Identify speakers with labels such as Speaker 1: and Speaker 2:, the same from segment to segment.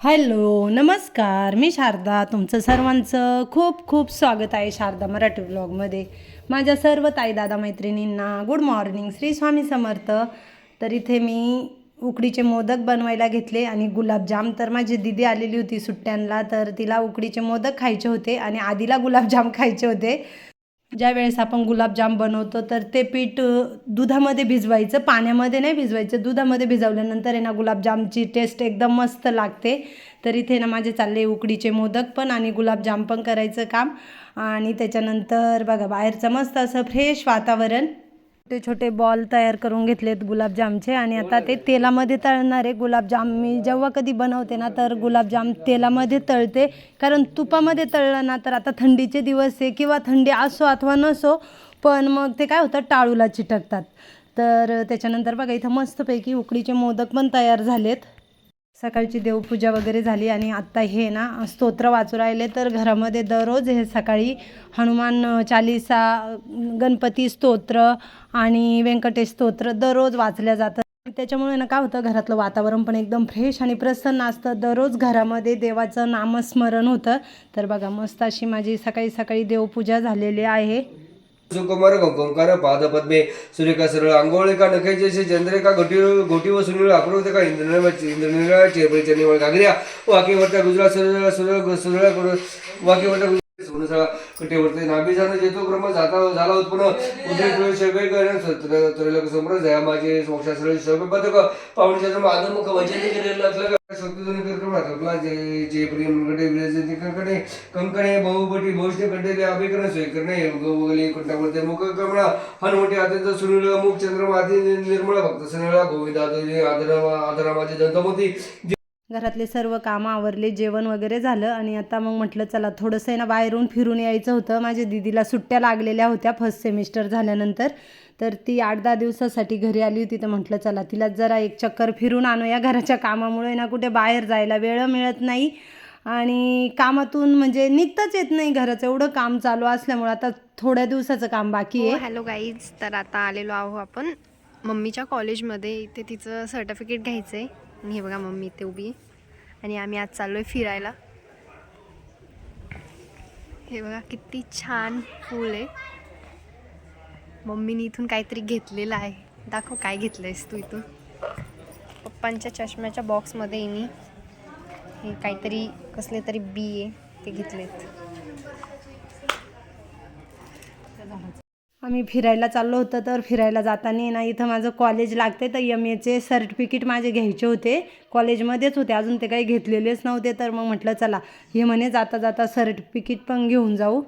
Speaker 1: Hello नमस्कार. मी शारदा तुमचं सर्वांचं खूप खूप स्वागत आहे शारदा मराठी ब्लॉगमध्ये. माझ्या सर्व ताई दादा मैत्रिणींना गुड मॉर्निंग श्री स्वामी समर्थ. तर इथे मी उकडीचे मोदक बनवायला घेतले आणि गुलाबजाम तर माझी दिदी आलेली होती सुट्ट्यांना तर तिला उकडीचे मोदक खायचे होते आणि आधीला गुलाबजाम खायचे होते. ज्या वेळेस आपण गुलाबजाम बनवतो तर ते पीठ दुधामध्ये भिजवायचं पाण्यामध्ये नाही भिजवायचं दुधामध्ये भिजवल्यानंतर आहे ना गुलाबजामची टेस्ट एकदम मस्त लागते. तर इथे ना माझे चालले उकडीचे मोदक पण आणि गुलाबजाम पण करायचं काम. आणि त्याच्यानंतर बघा बाहेरचं मस्त असं फ्रेश वातावरण. छोटे छोटे बॉल तयार करून घेतलेत गुलाबजामचे आणि आता ते तेलामध्ये तळणारे गुलाबजाम मी जेव्हा कधी बनवते ना तर गुलाबजाम तेलामध्ये तळते. कारण तुपामध्ये तळलं ना तर आता थंडीचे दिवस आहे किंवा थंडी असो अथवा नसो पण मग ते काय होतं टाळूला चिटकतात. तर त्याच्यानंतर बघा इथं मस्तपैकी उकडीचे मोदक पण तयार झालेत. सकाळची देवपूजा वगैरे झाली आणि आत्ता हे ना स्तोत्र वाचू राहिले. तर घरामध्ये दररोज हे सकाळी हनुमान चालिसा गणपती स्तोत्र आणि व्यंकटेश स्तोत्र दररोज वाचल्या जातं त्याच्यामुळे ना काय होतं घरातलं वातावरण पण एकदम फ्रेश आणि प्रसन्न असतं. दररोज घरामध्ये देवाचं नामस्मरण होतं. तर बघा मस्त अशी माझी सकाळी सकाळी देवपूजा झालेली आहे.
Speaker 2: सुकुमार कंकंकार पादपद्मे सूर्यका सरळ आंघोळिका नखेचे चंद्रेका चंद्रिका घोटी घोटी व सुनील आकृती का इंद्रनिळ इंद्रनिळ निवळ घागऱ्या वाकेवरच्या गुजरात सरळ सरळ सरळ करू वाकेवरच्या गुजरात कटेवरती जेतो ब्रह्म जाता झाला उत्पन्न उदय समोर जया माझे मोक्षा पदक पावणीच्या आदमुख वचन जे जे प्रेमकडे कंकणे बहुपटी भोजने कंटेले अभिकरण स्वीकरणे गवगली कंटावरते मुख कमळा हनुमटी अत्यंत सुनील मुख चंद्रमा निर्मळ भक्त सनळा गोविंदा आदरा माझे दंतमती
Speaker 1: घरातले सर्व कामं आवरले जेवण वगैरे झालं आणि आता मग म्हटलं चला थोडंसं आहे ना बाहेरून फिरून यायचं होतं. माझ्या दिदीला सुट्ट्या लागलेल्या होत्या फर्स्ट सेमिस्टर झाल्यानंतर. तर ती आठ दहा दिवसासाठी घरी आली होती. तर म्हटलं चला तिला जरा एक चक्कर फिरून आणूया. घराच्या कामामुळे ना कुठे बाहेर जायला वेळ मिळत नाही आणि कामातून म्हणजे निघताच येत नाही घराचं. एवढं काम चालू असल्यामुळे आता थोड्या दिवसाचं काम बाकी आहे.
Speaker 3: हॅलो गाईज तर आता आलेलो आहो आपण. मम्मीच्या कॉलेजमध्ये इथे तिचं सर्टिफिकेट घ्यायचं आहे आणि हे बघा मम्मी इथे उभी आहे. आणि आम्ही आज चाललो आहे फिरायला. हे बघा किती छान फूल आहे. मम्मीने इथून काहीतरी घेतलेलं आहे. दाखव काय घेतलं आहेस तू इथून. पप्पांच्या चष्म्याच्या बॉक्समध्ये मी हे काहीतरी कसले तरी बी आहे ते घेतलेत.
Speaker 1: आम्ही फिरायला चाललो होतं तर फिरायला जाताना ना इथं माझं कॉलेज लागते तर एम एचे सर्टिफिकेट माझे घ्यायचे होते. कॉलेजमध्येच होते अजून ते काही घेतलेलेच नव्हते तर मग म्हटलं चला. हे म्हणे जाता जाता सर्टिफिकेट पण घेऊन जाऊ.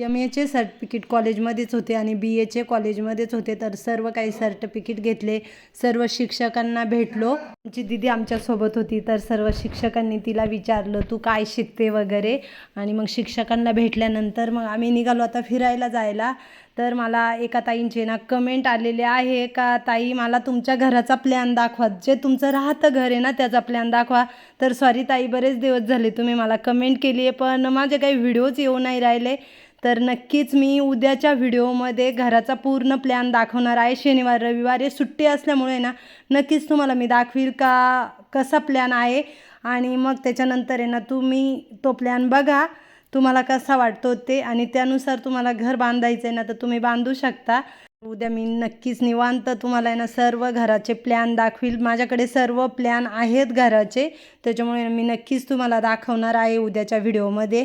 Speaker 1: एम एचे सर्टिफिकेट कॉलेजमध्येच होते आणि बी एचे कॉलेजमध्येच होते. तर सर्व काही सर्टिफिकेट घेतले. सर्व शिक्षकांना भेटलो. आमची दिदी आमच्यासोबत होती. तर सर्व शिक्षकांनी तिला विचारलं तू काय शिकते वगैरे? आणि मग शिक्षकांना भेटल्यानंतर मग आम्ही निघालो. आता फिरायला जायला. तर मला एका ताईंचे ना कमेंट आलेले आहे का ताई मला तुमच्या घराचा प्लॅन दाखवा. जे तुमचं राहतं घर आहे ना त्याचा प्लॅन दाखवा. तर सॉरी ताई बरेच दिवस झाले तुम्ही मला कमेंट केली आहे पण माझे काही व्हिडिओज येऊ नाही राहिले. तर नक्कीच मी उद्याच्या व्हिडिओमध्ये घराचा पूर्ण प्लॅन दाखवणार आहे. शनिवार रविवार हे सुट्टी असल्यामुळे ना नक्कीच तुम्हाला मी दाखवील का कसा प्लॅन आहे? आणि मग त्याच्यानंतर आहे ना तुम्ही तो प्लॅन बघा तुम्हाला कसा वाटतो ते. आणि त्यानुसार तुम्हाला घर बांधायचं आहे ना तर तुम्ही बांधू शकता. उद्या मी नक्कीच निवांत तुम्हाला आहे ना सर्व घराचे प्लॅन दाखवील. माझ्याकडे सर्व प्लॅन आहेत घराचे. त्याच्यामुळे मी नक्कीच तुम्हाला दाखवणार आहे उद्याच्या व्हिडिओमध्ये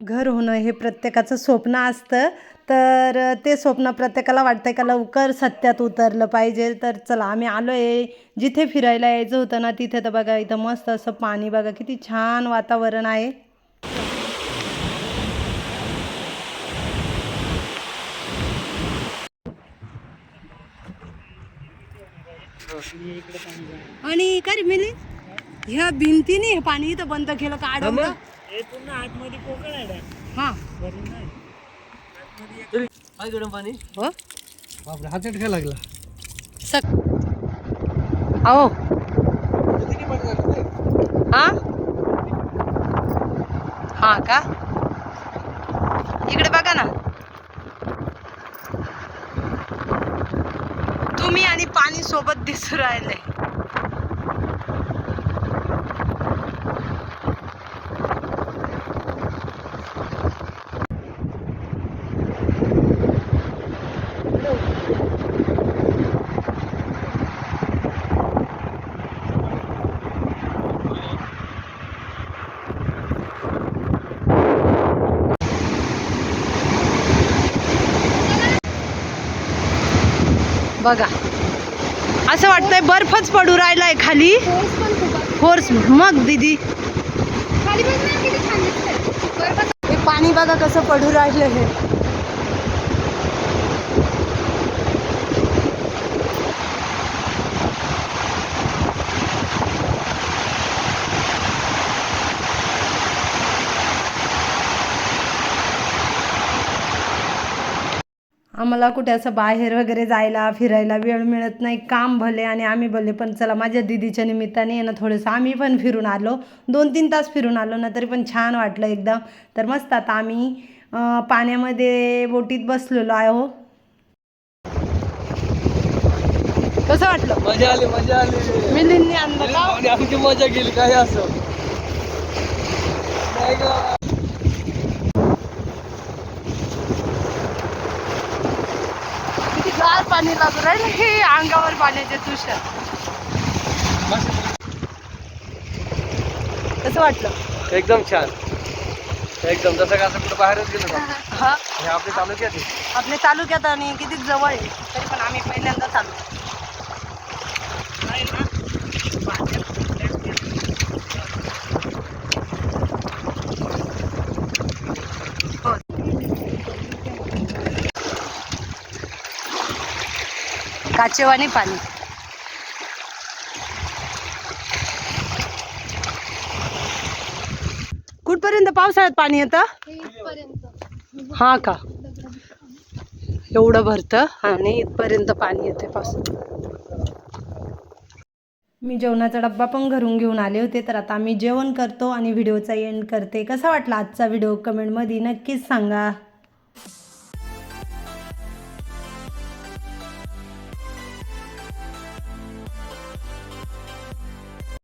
Speaker 1: घर होणं हे प्रत्येकाचं स्वप्न असतं. तर ते स्वप्न प्रत्येकाला वाटतं का लवकर सत्यात उतरलं पाहिजे. तर चला आम्ही आलो आहे जिथे फिरायला यायचं होतं ना तिथे तर बघा इथं मस्त असं पाणी बघा किती छान वातावरण आहे. आणि काय रे मिली? ह्या भिंतीने हे पाणी इथं बंद केलं का अडवलं हा
Speaker 2: काय गरम पाणी.
Speaker 1: हो?
Speaker 2: बापरे काय लागला.
Speaker 1: सक अहो हा? हा का? इकडे बघा ना. आणि पाणी सोबत दिसू राहिले. बघा. असं वाटतंय बर्फच पडू राहिलाय खाली. फोर्स मग दीदी. पाणी बघा कसं पडू राहिलं हे. आम्हाला कुठे असं बाहेर वगैरे जायला फिरायला वेळ मिळत नाही. काम भले आणि आम्ही भले पण चला माझ्या दिदीच्या निमित्ताने ना थोडंसं आम्ही पण फिरून आलो. दोन तीन तास फिरून आलो ना तरी पण छान वाटलं एकदम तर मस्त आता आम्ही पाण्यामध्ये बोटीत बसलेलो आहो कसं वाटलं?
Speaker 2: मजा आली मजा आली.
Speaker 1: मिलिंदनी आणलं का?
Speaker 2: आमची मजा गेली काय असं नाही का?
Speaker 1: किती गार पाणी लागू राहिलं हे अंगावर पाण्याचे तुषार कसं वाटलं.
Speaker 2: एकदम छान. एकदम जसं का असं कुठं बाहेरच गेलो का?
Speaker 1: हा.
Speaker 2: हे आपल्या तालुक्यात आहे.
Speaker 1: आपल्या तालुक्यात आणि किती जवळ आहे तरी पण आम्ही पहिल्यांदा चालू काचेवानी पाणी. कुठपर्यंत पावसाळ्यात पाणी येतं? हा का? एवढं भरतं आणि इथपर्यंत पाणी येते पावसाळ्यात. मी जेवणाचा डब्बा पण घरून घेऊन आले होते तर आता आम्ही जेवण करतो आणि व्हिडिओचा एंड करते. कसा वाटला आजचा व्हिडिओ? कमेंटमध्ये नक्कीच सांगा.